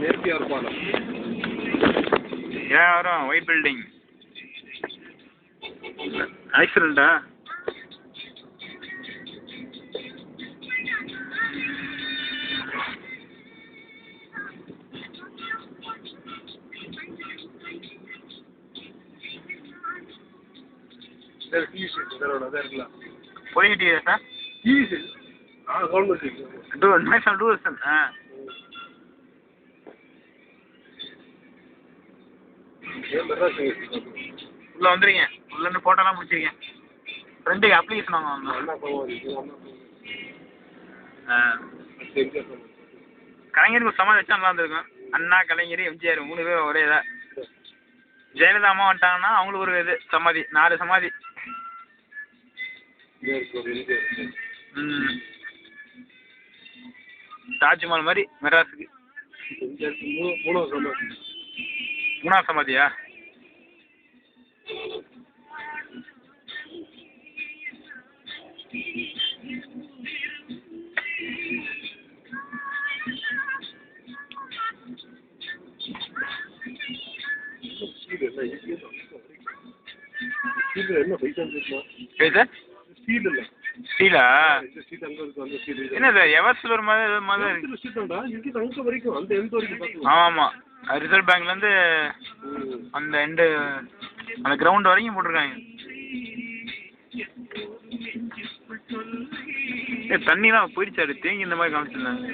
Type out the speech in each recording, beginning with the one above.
நேர்த்தியாக இருப்பாங்க ஏன் வரும் ஒயிட் பில்டிங் இருக்கலாம் போய்கிட்டே சார் ஆ government two maximum two thousand ஆ. உள்ள வந்துருங்க. உள்ள இருந்து போட்டோலாம் முடிச்சிருக்கேன். ஃப்ரெண்டுக்கு அப்ளிகேஷன் வாங்க ஆ. கலைஞருக்கு சமாதி வச்சா நல்லா இருந்திருக்கும். அண்ணா கலைஞர் எம்ஜிஆர் மூணு பேர் ஒரே இதா. ஜெயலலிதா அம்மா வந்துட்டாங்கன்னா அவங்களுக்கு ஒரு இது சமாதி நாலு சமாதி. ம். தாஜ்மஹால் மாதிரி மெட்ராஸுக்கு. மூணு மூணாவது சமாதியா ஸ்டீலா? இந்த சீட் அங்கே இருக்கு. அந்த சீட் என்ன சார் எவர்ஸில் ஒரு மாதிரி மாதிரி இருக்கு சீட் ரிசர்வ் பேங்க்லேருந்து. அந்த எண்டு அந்த கிரவுண்ட் வரைக்கும் போட்டிருக்காங்க. ஏ தண்ணிலாம் போயிடுச்சு அது தேங்கி இந்த மாதிரி காமிச்சிருந்தாங்க.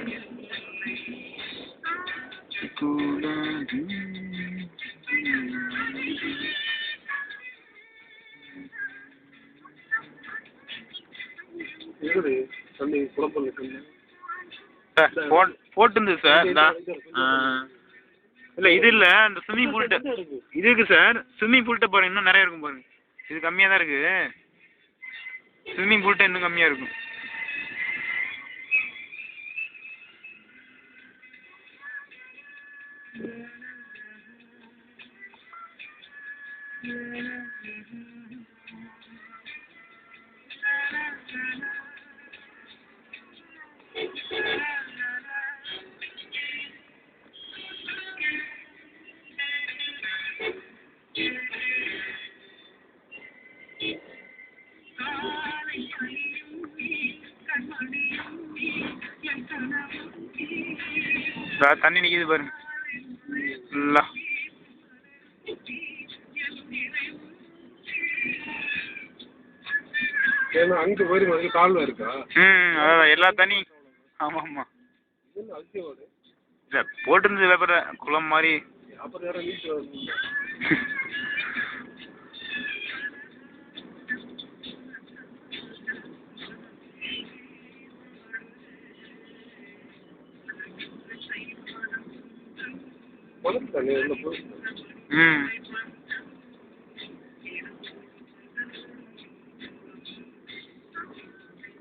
போட்டுருந்தது சார். இல்லை இது இல்லை இந்த ஸ்விம்மிங் பூல்கிட்ட இது இருக்கு சார் ஸ்விம்மிங் பூல்கிட்ட பாருங்க இன்னும் நிறைய இருக்கும் பாருங்க. இது கம்மியாக தான் இருக்கு. ஸ்விம்மிங் பூல்கிட்ட இன்னும் கம்மியாக இருக்கும். தண்ணி நிற்கிது பாருங்க. ஃபுல்லா ஏன்னா அங்கே கால்வா இருக்கா? ம் அதான் எல்லா தண்ணி. என்ன அதிசயவாடு இல்லை போட்டிருந்தது பேப்பர் குளம் மாதிரி அப்புறம் ம்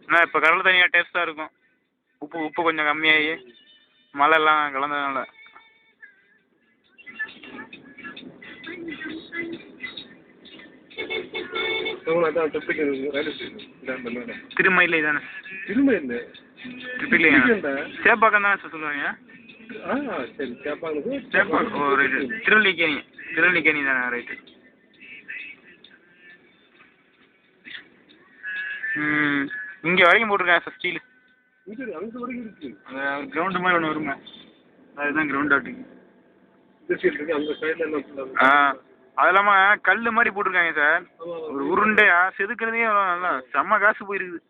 ஆனால் இப்போ கடல் தண்ணியாக டேஸ்ட்டாக இருக்கும். உப்பு உப்பு கொஞ்சம் கம்மியாகி மழை எல்லாம் கலந்ததுனால. திருமயிலை தானே? ட்ரிப்பிலே திருப்பிக்கண்டா சேப்பாக்கம் தானே சார் சொல்லுவாங்க? சரி கேட்பாங்க சேப்பாக்கம் ஓ ரைட்டு திருவல்லிக்கேணி திருவல்லிக்கேணி தானே ரைட்டு ம் இங்கே வரைக்கும் போட்டிருக்கேன் சார் ஸ்டீல் அங்கே வரைக்கும் இருக்கு. கிரவுண்டு மாதிரி ஒன்று வருங்க. அதுதான் கிரவுண்ட் அவுட்டிங் இந்த சைடு இருக்கு அந்த சைடில் என்ன பண்ணலாம் ஆ அது இல்லாமல் கல் மாதிரி போட்டிருக்காங்க சார் ஒரு உருண்டையா செதுக்கிறதே நல்லா செம்ம காசு போயிருக்குது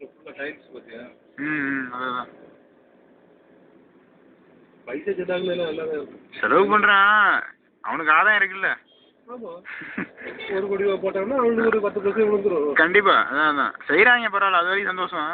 ஃபுல்லாக டைல்ஸ் பார்த்தியா ம் ம் அதுதான் பைசா செட்டாங்கன்னா நல்லா செலவு பண்ணுறான் அவனுக்கு ஆதாயம் இருக்குல்ல. ஒரு கோடி போட்டாங்கன்னா அவனுக்கு ஒரு பத்து பர்சன்ட் விழுந்துரும். கண்டிப்பா அதான் அதான். செய்கிறாங்க பரவாயில்ல அது வரைக்கும் சந்தோஷம்.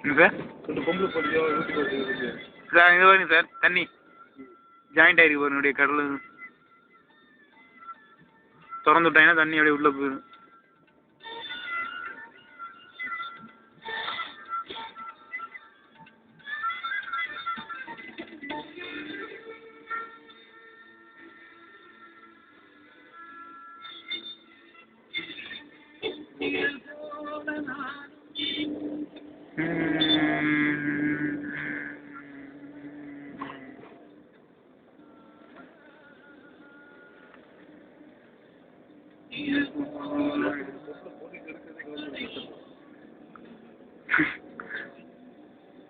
என்ன சார்? ரெண்டு பொம்பளை போட்டியோ சார் இது வேணும் சார் தண்ணி. ஜாயிண்ட் ஆகிருக்கு பாருங்க அப்படியே கடல். திறந்து விட்டாங்கன்னா தண்ணி அப்படியே உள்ளே போயிடும்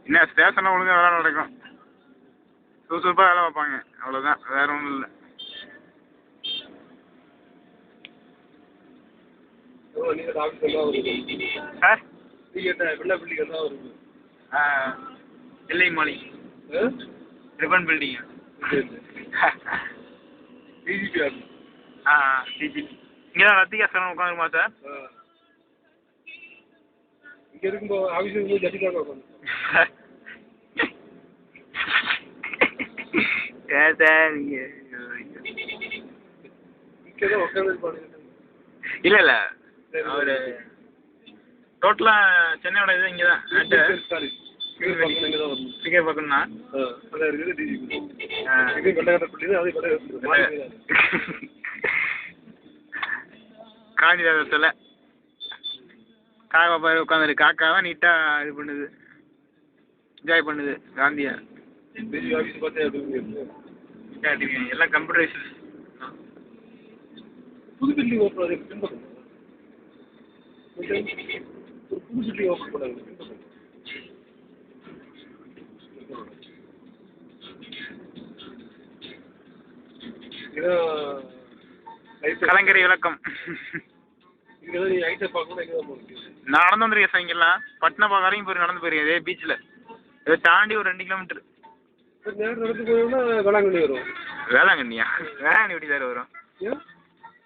என்ன ஸ்டேஷனில் ஒழுங்கா வேலை நடக்கும். சுறுசுறுப்பாக வேலை பார்ப்பாங்க. அவ்வளோதான் வேற ஒன்றும் இல்லை. சார் வெள்ளை மாலி ஆ ரிப்பன் பில்டிங் டிஜிபி ஆ? டிஜிபி இங்கே தான் ரத்திகா சார் உட்காந்துருமா சார் இங்கே இருக்கும்போது ஆஃபீஸ் இருக்கும்போது ஜட்டிக்காக உட்காந்து ஏன் சார் நீங்கள் இங்கே தான் இல்லை இல்லை அவர் டோட்டலாக சென்னையோட இது இங்கே தான் சாரி இங்கே தான் வரணும். டிக்கெட் பார்க்கணும்னா ஆ அதான் இருக்குது டிஜிபி ஆ. இது வெள்ளை பில்டிங் அது வெள்ளை காஞ்சிதாசத்தில் காக்கா பாரு உட்காந்துரு. காக்கா தான் நீட்டாக இது பண்ணுது. என்ஜாய் பண்ணுது காந்தியா. ஆஃபீஸ் பார்த்தே எல்லாம் கம்ப்யூட்டரைஸ் புது பில்டிங் ஓப்பன் பின்பக்கம். ஓப்பன் பண்ணாங்க பின்பக்கம் கலங்கரை விளக்கம் நடந்து வந்திருக்கேன் சார் இங்கெல்லாம். பட்னா பார்க்க வரைக்கும் போய் நடந்து போயிருக்கேன் இதே பீச்சில் இதை தாண்டி ஒரு ரெண்டு கிலோமீட்டர் வேளாங்கண்ணி வரும் வேளாங்கண்ணியா? வேளாங்கண்ணி எப்படி சார் வரும்?